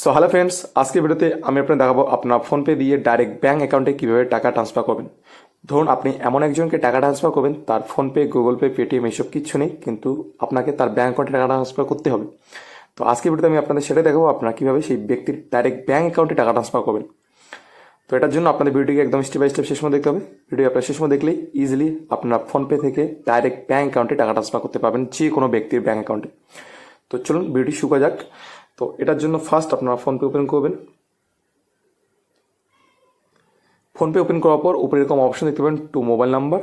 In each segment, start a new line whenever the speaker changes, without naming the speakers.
So hello friends আজকের ভিডিওতে আমি আপনার দেখাবো আপনার ফোনপে দিয়ে ডাইরেক্ট ব্যাঙ্ক অ্যাকাউন্টে কীভাবে টাকা ট্রান্সফার করবেন। ধরুন আপনি এমন একজনকে টাকা ট্রান্সফার করবেন, তার ফোনপে গুগল পে পেটিএম এসব কিচ্ছু নেই, কিন্তু আপনাকে তার ব্যাঙ্ক অ্যাকাউন্টে টাকা ট্রান্সফার করতে হবে। তো আজকের ভিডিওতে আমি আপনাদের সেটা দেখাবো, আপনারা কীভাবে সেই ব্যক্তির ডাইরেক্ট ব্যাঙ্ক অ্যাকাউন্টে টাকা ট্রান্সফার করবেন। তো এটার জন্য আপনাদের ভিডিওটিকে একদম স্টেপ বাই স্টেপ শেষ সময় দেখতে হবে। ভিডিও আপনার শেষ সময় দেখলেই ইজিলি আপনার ফোনপে থেকে ডাইরেক্ট ব্যাঙ্ক অ্যাকাউন্টে টাকা ট্রান্সফার করতে পারবেন যে কোনো ব্যক্তির ব্যাঙ্ক অ্যাকাউন্টে তো চলুন, ভিডিওটি শুকা যাক। তো এটার জন্য ফার্স্ট আপনারা ফোনপে ওপেন করবেন। ফোনপে ওপেন করার পর উপরে এরকম অপশন দেখতে পাবেন টু মোবাইল নাম্বার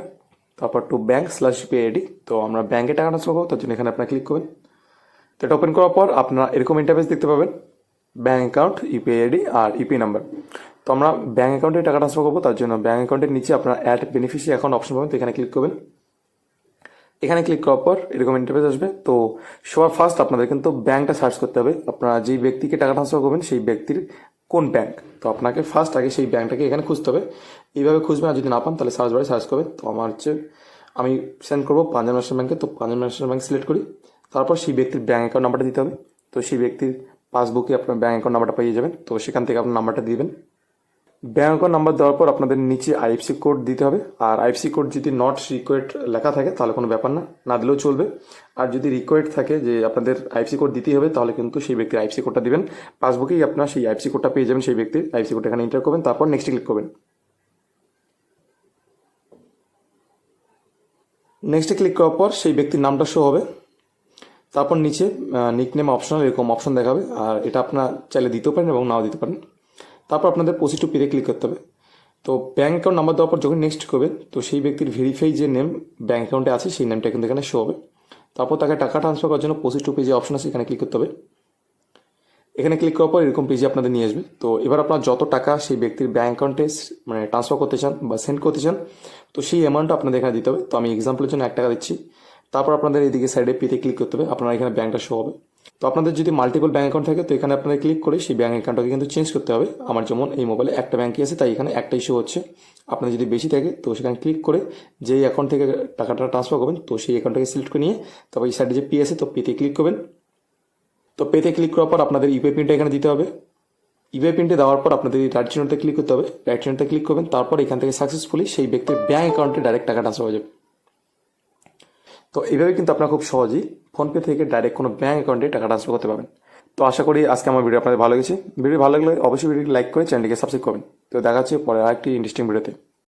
তারপর to bank slash UPI ID তো আমরা ব্যাঙ্কে টাকা ট্রান্সফার করব, তার জন্য এখানে আপনারা ক্লিক করবেন। তো এটা ওপেন করার পর আপনারা এরকম ইন্টারফেস দেখতে পাবেন ব্যাঙ্ক অ্যাকাউন্ট ইউপিআই আইডি আর ইউপিআই নাম্বার তো আমরা ব্যাঙ্ক অ্যাকাউন্টে টাকা ট্রান্সফার করব, তার জন্য ব্যাঙ্ক অ্যাকাউন্টের নিচে আপনারা অ্যাড বেনিফিশিয়ারি অ্যাকাউন্ট অপশন পাবেন, তো এখানে ক্লিক করবেন। এখানে ক্লিক করার পর এরকম ইন্টারফেস আসবে। তো সবার ফার্স্ট আপনাদের কিন্তু ব্যাঙ্কটা সার্চ করতে হবে। আপনারা যেই ব্যক্তিকে টাকা ট্রান্সফার করবেন, সেই ব্যক্তির কোন ব্যাংক তো আপনাকে ফার্স্ট আগে সেই ব্যাংকটাকে এখানে খুঁজতে হবে। এইভাবে খুঁজবেন আর যদি না পান, তাহলে সার্চ বারে সার্চ করবেন। তো আমার হচ্ছে, আমি সেন্ড করব পাঞ্জাব ন্যাশনাল ব্যাঙ্কে তো পাঞ্জাব ন্যাশনাল ব্যাঙ্ক সিলেক্ট করি। তারপর সেই ব্যক্তির ব্যাঙ্ক অ্যাকাউন্ট নাম্বারটা দিতে হবে। তো সেই ব্যক্তির পাসবুকে আপনার ব্যাঙ্ক অ্যাকাউন্ট নাম্বারটা পেয়ে যাবেন। তো সেখান থেকে আপনার নাম্বারটা দিবেন। ব্যাঙ্ক অ্যাকাউন্ট নাম্বার দেওয়ার পর আপনাদের নিচে আইএফসি কোড দিতে হবে। আর আইএফসি কোড যদি নট রিকোয়েড লেখা থাকে, তাহলে কোনো ব্যাপার না না দিলেও চলবে। আর যদি রিকোয়েড থাকে যে আপনাদের আইএফসি কোড দিতেই হবে, তাহলে কিন্তু সেই ব্যক্তির আইএফসি কোডটা দিবেন। পাসবুকেই আপনার সেই আইএফসি কোডটা পেয়ে যাবেন, সেই ব্যক্তির আইএফসি কোডটা এখানে এন্টার করবেন, তারপর নেক্সট ক্লিক করবেন। নেক্সটে ক্লিক করার পর সেই ব্যক্তির নামটা শো হবে। তারপর নিচে নিকনেম অপশনাল এরকম অপশন দেখাবে। আর এটা আপনার চাইলে দিতেও পারেন এবং নাও দিতে পারেন। তারপর আপনাদের পজিটিভ পেতে ক্লিক করতে হবে। তো ব্যাঙ্ক অ্যাকাউন্ট নাম্বার দেওয়ার পর যখন নেক্সট করবেন তো সেই ব্যক্তির ভেরিফাই যে নেম ব্যাঙ্ক অ্যাকাউন্টে আছে, সেই নেমটা কিন্তু এখানে শো হবে। তারপর তাকে টাকা ট্রান্সফার করার জন্য পজিটিভ পেজে অপশন আছে, এখানে ক্লিক করতে হবে। এখানে ক্লিক করার পর এরকম পেজে আপনাদের নিয়ে আসবে। তো এবার আপনার যত টাকা সেই ব্যক্তির ব্যাঙ্ক অ্যাকাউন্টে মানে ট্রান্সফার করতে চান বা সেন্ড করতে চান, তো সেই অ্যামাউন্টটা আপনাদের এখানে দিতে হবে। তো আমি এক্সাম্পলের জন্য এক টাকা দিচ্ছি। তারপর আপনাদের এদিকে সাইডে পেতে ক্লিক করতে হবে। আপনার এখানে ব্যাঙ্কটা শো হবে। তো আপনাদের যদি মাল্টিপল ব্যাঙ্ক অ্যাকাউন্ট থাকে, তো এখানে আপনাদের ক্লিক করে সেই ব্যাঙ্ক অ্যাকাউন্টটাকে কিন্তু চেঞ্জ করতে হবে। আমার যেমন এই মোবাইলে একটা ব্যাঙ্কই আছে, তাই এখানে একটাই ইস্যু হচ্ছে। আপনার যদি বেশি থাকে, তো সেখানে ক্লিক করে যেই অ্যাকাউন্ট থেকে টাকাটা ট্রান্সফার করবেন, তো সেই অ্যাকাউন্টটাকে সিলেক্ট করে নিয়ে, তারপর এই সাইডে যে পি আছে, তো পেতে ক্লিক করবেন। তো পেতে ক্লিক করার পর আপনাদের ইউপিআই পিনটা এখানে দিতে হবে। ইউপিআই পিনটা দেওয়ার পর আপনাদের রাইট চিহ্নতে ক্লিক করতে হবে। রাইট চিহ্নতে ক্লিক করবেন, তারপর এখান থেকে সাকসেসফুলি সেই ব্যক্তির ব্যাঙ্ক অ্যাকাউন্টে ডাইরেক্ট টাকা ট্রান্সফার হয়ে যাবে। তো এইভাবে কিন্তু আপনারা খুব সহজেই ফোনপে থেকে ডাইরেক্ট কোনো ব্যাঙ্ক অ্যাকাউন্টে টাকা ট্রান্সফার করতে পারবেন। তো আশা করি আজকে আমার ভিডিও আপনাদের ভালো লেগেছে। ভিডিও ভালো লাগলে অবশ্যই ভিডিওটি লাইক করে চ্যানেলটিকে সাবস্ক্রাইব করবেন। তো দেখা হচ্ছে পরে আরেকটি ইন্টারেস্টিং ভিডিওতে